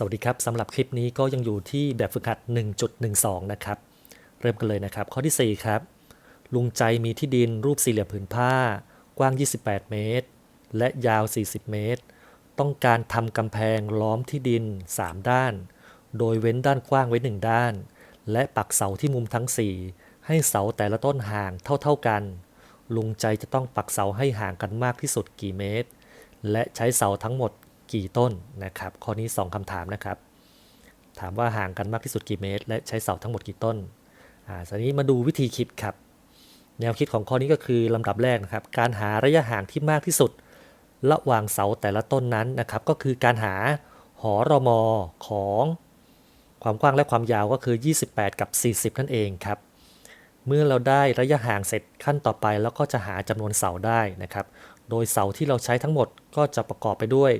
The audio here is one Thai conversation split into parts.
สวัสดีครับสำหรับคลิปนี้ก็ยังอยู่ที่แบบฝึกหัด 1.12 นะครับ เริ่มกันเลยนะครับ ข้อที่ 4 ครับ ลุงใจมีที่ดินรูปสี่เหลี่ยมผืนผ้า กว้าง 28 เมตร และยาว 40 เมตร ต้องการทำกำแพงล้อมที่ดิน 3 ด้าน โดยเว้นด้านกว้างไว้ 1 ด้าน และปักเสาที่มุมทั้ง 4 ให้เสาแต่ละต้นห่างเท่า ๆกัน ลุงใจจะต้องปักเสาให้ห่างกันมากที่สุดกี่เมตร และใช้เสาทั้งหมด กี่ต้นนะครับ ข้อนี้ 2คำถามนะครับ ถามว่าห่างกันมากที่สุดกี่เมตร และใช้เสาทั้งหมดกี่ต้นอ่าทีนี้มาดูวิธีคิดครับ แนวคิดของข้อนี้ก็คือลำดับแรกนะครับ การหาระยะห่างที่มากที่สุด ระหว่างเสาแต่ละต้นนั้นนะครับ ก็คือการหาหอรมอของความกว้างและความยาวก็คือ 28 กับ 40 นั่นเองครับ เมื่อเราได้ระยะห่างเสร็จขั้นต่อไป แล้วก็จะหาจำนวนเสาได้นะครับ โดยเสาที่เราใช้ทั้งหมดก็จะประกอบไปด้วย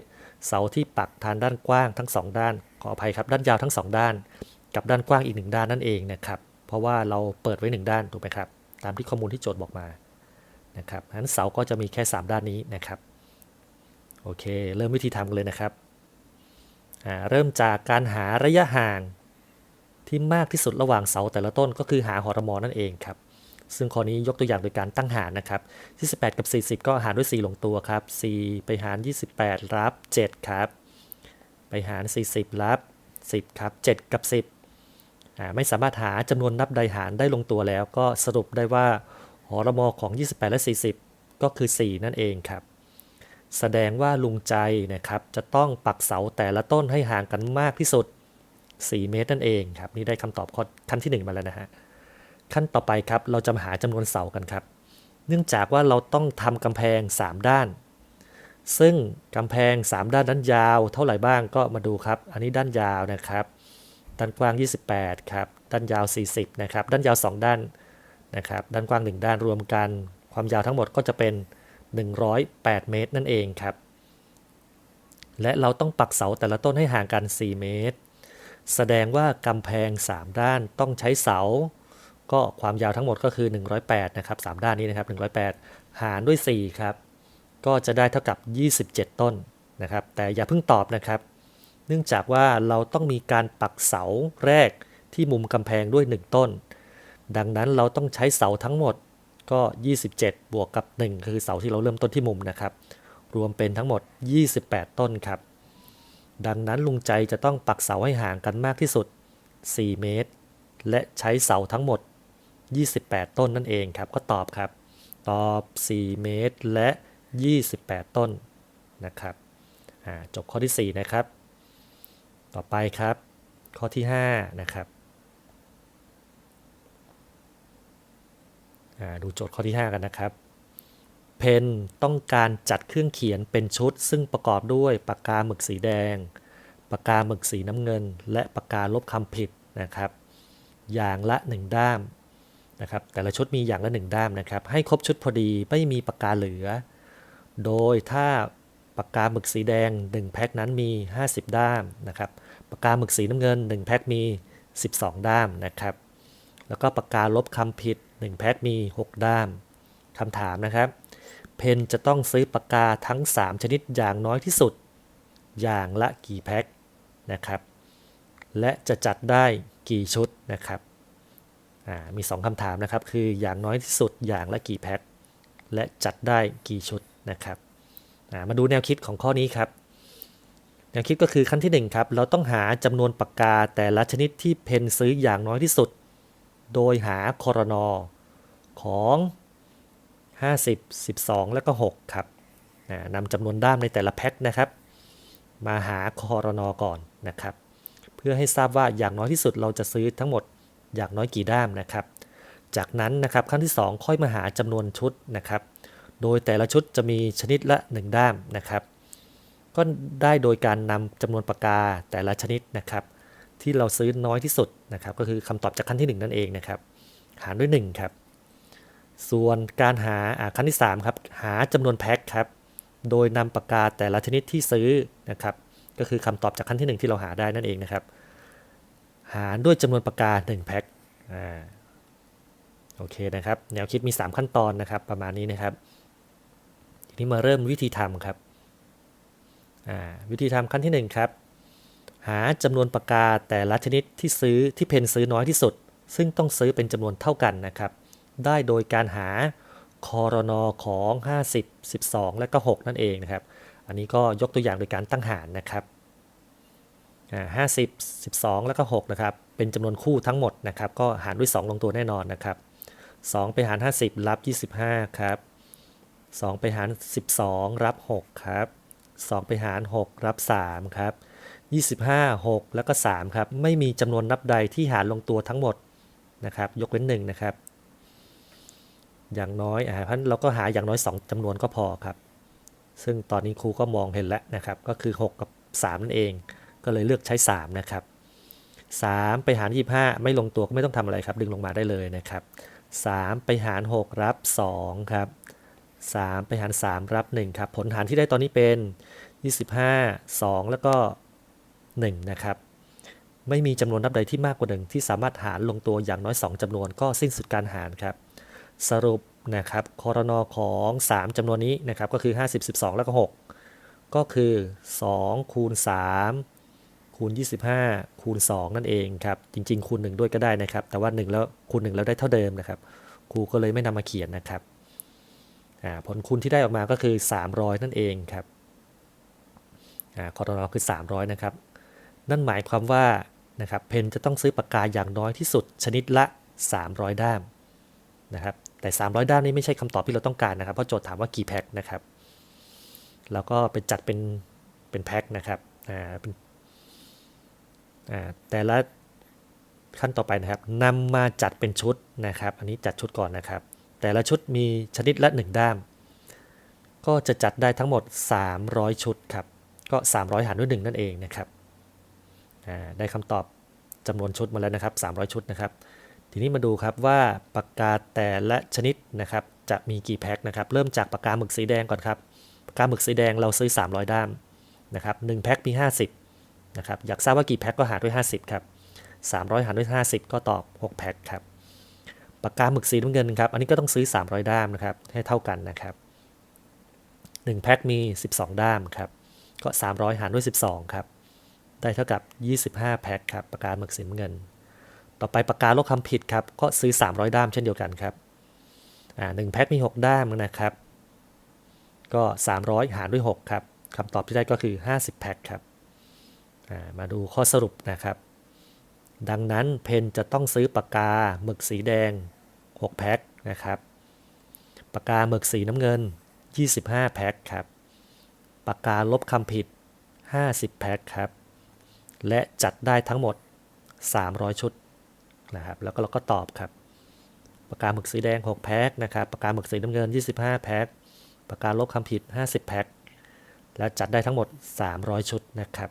เสาที่ปักทางด้านกว้างทั้ง 2 ด้าน ขออภัยครับ ด้านยาวทั้ง 2 ด้าน กับด้านกว้างอีก 1 ด้านนั่นเองนะครับ เพราะว่าเราเปิดไว้ 1 ด้านถูกไหมครับ ตามที่ข้อมูลที่โจทย์บอกมานะครับนั้นเสาก็จะมีแค่ 3 ด้านนี้นะครับ โอเค เริ่มวิธีทำกันเลยนะครับ เริ่มจากการหาระยะห่างที่มากที่สุดระหว่างเสาแต่ละต้นก็คือหาหอรมอนั่นเองครับ ซึ่งข้อนี้ยกตัวอย่างโดยการตั้งหารนะครับ28 กับ 40 ก็หารด้วย 4 ลงตัวครับ 4 ไปหาร 28 รับ 7 ครับ ไปหาร 40 รับ 10 ครับ 7 กับ 10 ไม่สามารถหาจำนวนนับใดหารได้ลงตัวแล้ว ก็สรุปได้ว่าหอรมอของ 28 และ 40 ก็คือ 4 นั่นเองครับ แสดงว่าลุงใจนะครับจะต้องปักเสาแต่ละต้นให้ห่างกันมากที่สุด 4 เมตรนั่นเองครับ นี่ได้คำตอบข้อขั้นที่ 1 มาแล้วนะฮะ ขั้นต่อไปครับ เราจะมาหาจำนวนเสากันครับ เนื่องจากว่าเราต้องทำกำแพง 3 ด้าน ซึ่งกำแพง 3 ด้านนั้นยาวเท่าไหร่บ้างก็มาดูครับ อันนี้ด้านยาวนะครับ ด้านกว้าง 28 ครับ ด้านยาว 40 นะครับ ด้านยาว 2 ด้านนะครับ ด้านกว้าง 1 ด้านรวมกัน ความยาวทั้งหมดก็จะเป็น 108 เมตรนั่นเองครับ และเราต้องปักเสาแต่ละต้นให้ห่างกัน 4 เมตร แสดงว่ากำแพง 3 ด้านต้องใช้เสา ก็ความยาวทั้งหมดก็คือ 108 นะครับ 3 ด้านนี้นะครับ 108 หารด้วย 4 ครับ ก็จะได้เท่ากับ 27 ต้นนะครับ แต่อย่าเพิ่งตอบนะครับ เนื่องจากว่าเราต้องมีการปักเสาแรกที่มุมกำแพงด้วย 1 ต้น ดังนั้นเราต้องใช้เสาทั้งหมดก็ 27 บวกกับ 1 คือเสาที่เราเริ่มต้นที่มุมนะครับ รวมเป็นทั้งหมด 28 ต้นครับ ดังนั้นลุงใจจะต้องปักเสาให้ห่างกันมากที่สุด 4 เมตร และใช้เสาทั้งหมด 28 ต้นนั่นเองครับ ก็ตอบครับ ตอบ 4 เมตรและ 28 ต้นนะครับจบข้อที่ 4 นะครับ ต่อไปครับ ข้อที่ 5 นะครับดูโจทย์ข้อที่ 5 กันนะครับ เพนต้องการจัดเครื่องเขียนเป็นชุด ซึ่งประกอบด้วยปากกาหมึกสีแดง ปากกาหมึกสีน้ำเงิน และปากกาลบคำผิดนะครับ อย่างละ 1 ด้าม นะครับแต่ละชุดมีอย่างละ1ด้ามนะครับ ให้ครบชุดพอดีไม่มีปากกาเหลือ โดยถ้าปากกาหมึกสีแดง 1 แพ็คนั้นมี 50 ด้ามนะครับปากกาหมึกสีน้ำเงิน 1 แพ็คมี 12 ด้ามนะครับ แล้วก็ปากกาลบคำผิด 1 แพ็คมี 6 ด้ามคำถามนะครับ เพนจะต้องซื้อปากกาทั้ง 3 ชนิดอย่างน้อยที่สุด อย่างละกี่แพ็คนะครับ และจะจัดได้กี่ชุดนะครับ มี 2คำถามนะครับ คืออย่างน้อยที่สุดอย่างละกี่แพ็คและจัดได้กี่ชุดนะครับ มาดูแนวคิดของข้อนี้ครับ แนวคิดก็คือขั้นที่ 1 ครับ เราต้องหาจำนวนปากกาแต่ละชนิดที่เพนซื้ออย่างน้อยที่สุด โดยหาคอรนอของ 50 12 แล้วก็ 6 ครับนำจำนวนด้ามในแต่ละแพ็คนะครับ มาหาคอรนอก่อนนะครับ เพื่อให้ทราบว่าอย่างน้อยที่สุดเราจะซื้อทั้งหมด อย่างน้อยกี่ด้ามนะครับ จากนั้นนะครับขั้นที่ 2 ค่อยมาหาจำนวนชุดนะครับ โดยแต่ละชุดจะมีชนิดละ 1 ด้ามนะครับ ก็ได้โดยการนำจำนวนปากกาแต่ละชนิดนะครับ ที่เราซื้อน้อยที่สุดนะครับ ก็คือคำตอบจากขั้นที่ 1 นั่นเองนะครับ หารด้วย1ครับส่วนการหาขั้นที่3ครับหาจำนวนแพ็คครับโดยนำปากกาแต่ละชนิดที่ซื้อนะครับ ก็คือคำตอบจากขั้นที่ 1 ที่เราหาได้นั่นเองนะครับ หารด้วยจำนวนปากกา 1 แพ็คอ่าโอเคนะครับ แนวคิดมี 3 ขั้นตอนนะครับ ประมาณนี้นะครับ ทีนี้มาเริ่มวิธีทำครับอ่าวิธีทำขั้นที่ 1 ครับ หาจำนวนปากกาแต่ละชนิดที่ซื้อที่เพนซื้อน้อยที่สุด ซึ่งต้องซื้อเป็นจำนวนเท่ากันนะครับ ได้โดยการหาคอรนอของ 50 12 และก็ 6 นั่นเองนะครับ อันนี้ก็ยกตัวอย่างโดยการตั้งหารนะครับ อ่า50 12แล้วก็6นะครับ เป็นจำนวนคู่ทั้งหมดนะครับ ก็หารด้วย 2 ลงตัวแน่นอนนะครับ2ไปหาร 50 รับ 25 ครับ2ไปหาร 12 รับ 6 ครับ2ไปหาร 6 รับ 3 ครับ 25 6 แล้วก็ 3 ครับ ไม่มีจำนวนนับใดที่หารลงตัวทั้งหมดนะครับ ยกเว้น1นะครับ อย่างน้อยอ่าเพราะฉะนั้นเราก็หาอย่างน้อย 2จำนวนก็พอครับ ซึ่งตอนนี้ครูก็มองเห็นแล้วนะครับ ก็คือ 6 กับ 3 นั่นเอง ก็เลยเลือกใช้ 3 นะครับ 3 ไปหาร 25 ไม่ลงตัวก็ไม่ต้องทำอะไรครับ ดึงลงมาได้เลยนะครับ 3 ไปหาร 6 รับ 2 ครับ 3 ไปหาร 3 รับ 1 ครับ ผลหารที่ได้ตอนนี้เป็น 25 2 แล้วก็ 1 นะครับ ไม่มีจำนวนนับใดที่มากกว่า1ที่สามารถหารลงตัวอย่างน้อย 2จำนวนก็สิ้นสุดการหารครับ สรุปนะครับคอรนอของ 3จำนวนนี้นะครับก็คือ 50 12 แล้วก็ 6 ก็คือ 2 คูณ 3 คูณ 25 คูณ 2 นั่นเองครับ จริง ๆ คูณ 1 ด้วยก็ได้นะครับ แต่ว่า 1 แล้วคูณ 1 แล้วได้เท่าเดิมนะครับ ครูก็เลยไม่นำมาเขียนนะครับ ผลคูณที่ได้ออกมาก็คือ 300 นั่นเองครับอคอรนอคือ 300 นะครับ นั่นหมายความว่านะครับเพนจะต้องซื้อปากกาอย่างน้อยที่สุด ชนิดละ 300 ด้ามนะครับ แต่ 300 ด้ามนี้ไม่ใช่คำตอบที่เราต้องการนะครับ เพราะโจทย์ถามว่ากี่แพ็คนะครับ แล้วก็ไปจัดเป็นเป็นแพ็คนะครับ อ่า เป็น แต่ละขั้นต่อไปนะครับนำมาจัดเป็นชุดนะครับ อันนี้จัดชุดก่อนนะครับ แต่ละชุดมีชนิดละ 1 ด้าม ก็จะจัดได้ทั้งหมด 300 ชุดครับ ก็ 300 หารด้วย1นั่นเองนะครับได้คำตอบจำนวนชุดมาแล้วนะครับ 300 ชุดนะครับ ทีนี้มาดูครับว่าปากกาแต่ละชนิดนะครับ จะมีกี่แพ็คนะครับ เริ่มจากปากกาหมึกสีแดงก่อนครับ ปากกาหมึกสีแดงเราซื้อ 300 ด้ามนะครับ1แพ็คมี 50 นะครับอยากทราบว่ากี่แพ็คก็หารด้วย 50ครับ300 หารด้วย 50 ก็ตอบ 6 แพ็คครับปากกาหมึกสีน้ำเงินครับอันนี้ก็ต้องซื้อ 300 ด้ามนะครับให้เท่ากันนะครับ1แพ็คมี 12 ด้ามครับก็ 300 หารด้วย 12ครับได้เท่ากับ 25 แพ็คครับปากกาหมึกสีน้ำเงิน ต่อไปปากกาลบคำผิดครับก็ซื้อ 300 ด้ามเช่นเดียวกันครับอ่าหนึ่งแพ็คมี 6 ด้ามนะครับก็ 300 หารด้วย 6 ครับคำตอบที่ได้ก็คือ 50 แพ็คครับ มาดูข้อสรุปนะครับ ดังนั้นเพนจะต้องซื้อปากกาหมึกสีแดง 6 แพ็คนะครับปากกาหมึกสีน้ำเงิน 25 แพ็คครับปากกาลบคำผิด 50 แพ็คครับ และจัดได้ทั้งหมด 300 ชุดนะครับ แล้วก็เราก็ตอบครับปากกาหมึกสีแดง 6 แพ็คนะครับปากกาหมึกสีน้ำเงิน 25 แพ็คปากกาลบคำผิด 50 แพ็คและจัดได้ทั้งหมด 300 ชุดนะครับ